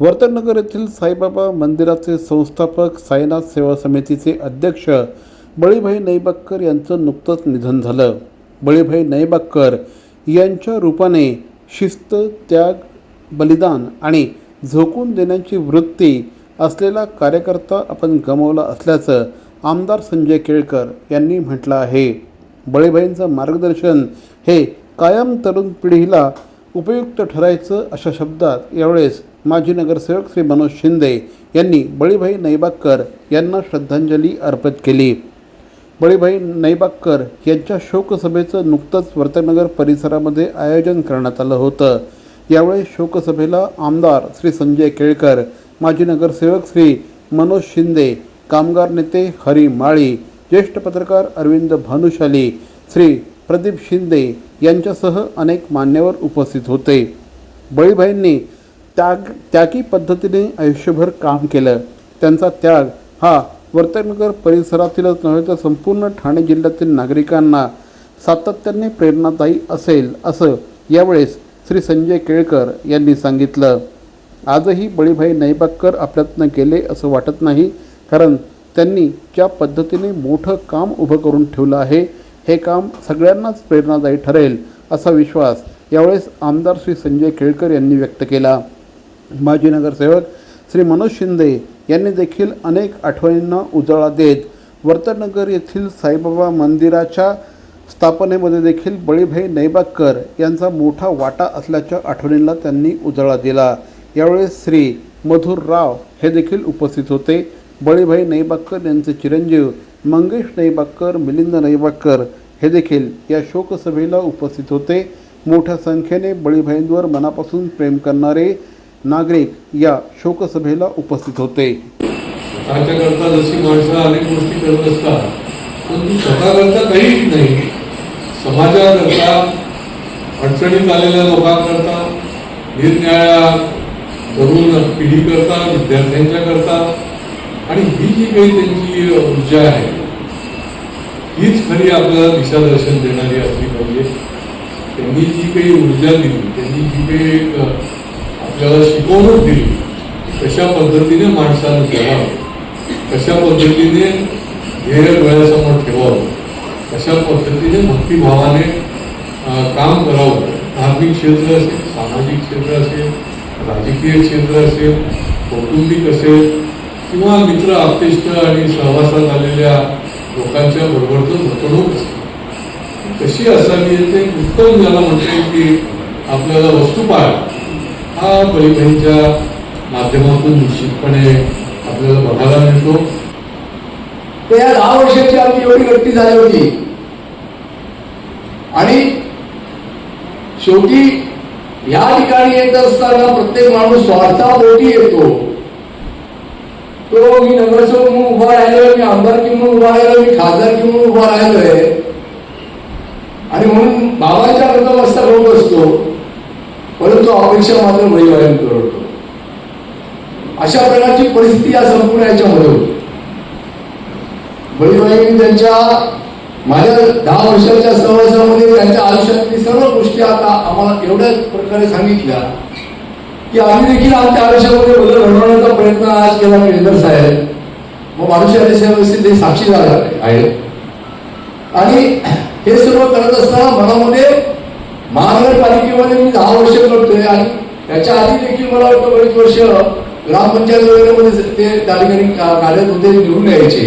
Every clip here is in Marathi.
वर्तनगर येथील साईबाबा मंदिराचे संस्थापक साईनाथ सेवा समितीचे अध्यक्ष बळीभाई नैबाक्कर यांचं नुकतंच निधन झालं. बळीभाई नैबाक्कर यांच्या रूपाने शिस्त त्याग बलिदान आणि झोकून देण्याची वृत्ती असलेला कार्यकर्ता आपण गमावला असल्याचं आमदार संजय केळकर यांनी म्हटलं आहे. बळीभाईंचं मार्गदर्शन हे कायम तरुण पिढीला उपयुक्त ठरायचं अशा शब्दात यावेळेस माजी नगरसेवक श्री मनोज शिंदे यांनी बळीभाई नैबाक्कर यांना श्रद्धांजली अर्पित केली. बळीभाई नैबाक्कर यांच्या शोकसभेचं नुकतंच वर्तनगर परिसरामध्ये आयोजन करण्यात आलं होतं. यावेळी शोकसभेला आमदार श्री संजय केळकर माजी नगरसेवक श्री मनोज शिंदे कामगार नेते हरी माळी ज्येष्ठ पत्रकार अरविंद भानुशाली श्री प्रदीप शिंदे यांच्यासह अनेक मान्यवर उपस्थित होते. बळीभाईंनी त्याग त्यागी पद्धतीने आयुष्यभर काम केलं. त्यांचा त्याग हा वर्तनगर परिसरातीलच नव्हे तर संपूर्ण ठाणे जिल्ह्यातील नागरिकांना सातत्याने प्रेरणादायी असेल असं यावेळेस श्री संजय केळकर यांनी सांगितलं. आजही बळीभाई नैबाक्कर आपल्यातनं गेले असं वाटत नाही कारण त्यांनी ज्या पद्धतीने मोठं काम उभं करून ठेवलं आहे हे काम सगळ्यांनाच प्रेरणादायी ठरेल असा विश्वास यावेळेस आमदार श्री संजय केळकर यांनी व्यक्त केला. माजी नगरसेवक श्री मनोज शिंदे यांनी देखील अनेक आठवणींना उजाळा देत वर्तनगर येथील साईबाबा मंदिराच्या स्थापनेमध्ये देखील बळीभाई नैबागकर यांचा मोठा वाटा असल्याच्या आठवणींना त्यांनी उजाळा दिला. यावेळेस श्री मधुर राव हे देखील उपस्थित होते. बळीभाई नैबाक्कर यांचे चिरंजीव मंगेश नैबाक्कर मिलिंद नैबाक्कर हे देखील या शोकसभेला उपस्थित होते. मोठ्या संख्येने बळीभाईंवर मनापासून प्रेम करणारे नागरिक या शोकसभेला उपस्थित होते. करता जशी माणसं अनेक गोष्टी करत असतात पण ती स्वतःकरता काहीच नाही. समाजाकरता अडचणीत आलेल्या लोकांकरता निरनिराळ्या तरुण पिढीकरता विद्यार्थ्यांच्या करता आणि ही जी काही त्यांची ऊर्जा आहे हीच खरी आपल्याला दिशादर्शन देणारी असली पाहिजे त्यांनी जी काही ऊर्जा दिली त्यांनी जी काही एक आपल्याला शिकवणूक दिली कशा पद्धतीने माणसानं जगावं कशा पद्धतीने ध्येय डोळ्यासमोर ठेवावं कशा पद्धतीने भक्तिभावाने काम करावं धार्मिक क्षेत्र असेल सामाजिक क्षेत्र असेल राजकीय क्षेत्र असेल कौटुंबिक असेल किंवा मित्र आप्तेष्ट आणि सहवासात आलेल्या लोकांच्या बरोबरचं वर्तणूक असेल कशी असावी ते उत्तम ज्याला म्हणता येईल की आपल्याला वस्तुपाळ हा बळीभाईंच्या माध्यमातून निश्चितपणे आपल्याला बघायला मिळतो. तर या दहा वर्षाची आपली एवढी गट्टी झाली होती. आणि शेवटी या ठिकाणी येत असताना प्रत्येक माणूस स्वार्थापोटी येतो. तो मी नगरसेवक म्हणून उभा राहिलोय मी आमदारकी म्हणून उभा राहिलोय मी खासदार म्हणून उभा राहिलोय. आणि म्हणून बाबांच्या करता मस्त लोक असतो परंतु अपेक्षा मात्र बळीवायन करतो अशा प्रकारची परिस्थिती या संपूर्ण याच्यामध्ये होती. बळीबाईंनी त्यांच्या माझ्या दहा वर्षाच्या सहवासामध्ये त्यांच्या आयुष्यातली सर्व गोष्टी आता आम्हाला एवढ्या प्रकारे सांगितल्या. की आम्ही देखील आमच्या आयुष्यामध्ये बदल घडवण्याचा प्रयत्न आज केला केंद्र साहेब. मग मानुषी सेवेचे ते साक्षीदार आहेत आणि हे सर्व करत असताना मनामध्ये महानगरपालिकेमध्ये मी दहा वर्ष करतोय आणि त्याच्या आधी देखील मला वाटतं बरेच वर्ष ग्रामपंचायत वगैरेमध्ये ते त्या ठिकाणी कार्यरत होते निवडून यायचे.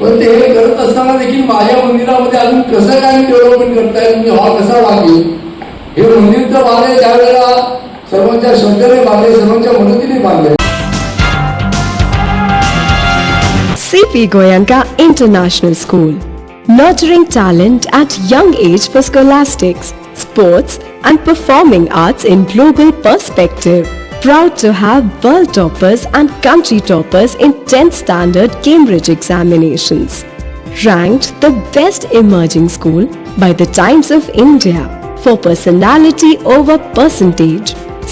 पण ते हे करत असताना देखील माझ्या मंदिरामध्ये अजून कसं काय डेव्हलपमेंट करता येईल म्हणजे मी हॉल कसा लागेल हे मंदिर तर माझ्या ज्या वेळेला सर्वांच्या श्रद्धेने बांधले सर्वांच्या मदतीने बांधले CP Goyanka International School. Nurturing talent at young age for scholastics, sports, and performing arts in global perspective. Proud to have world toppers and country toppers in 10th standard Cambridge examinations. Ranked the best emerging school by the Times of India for personality over percentage.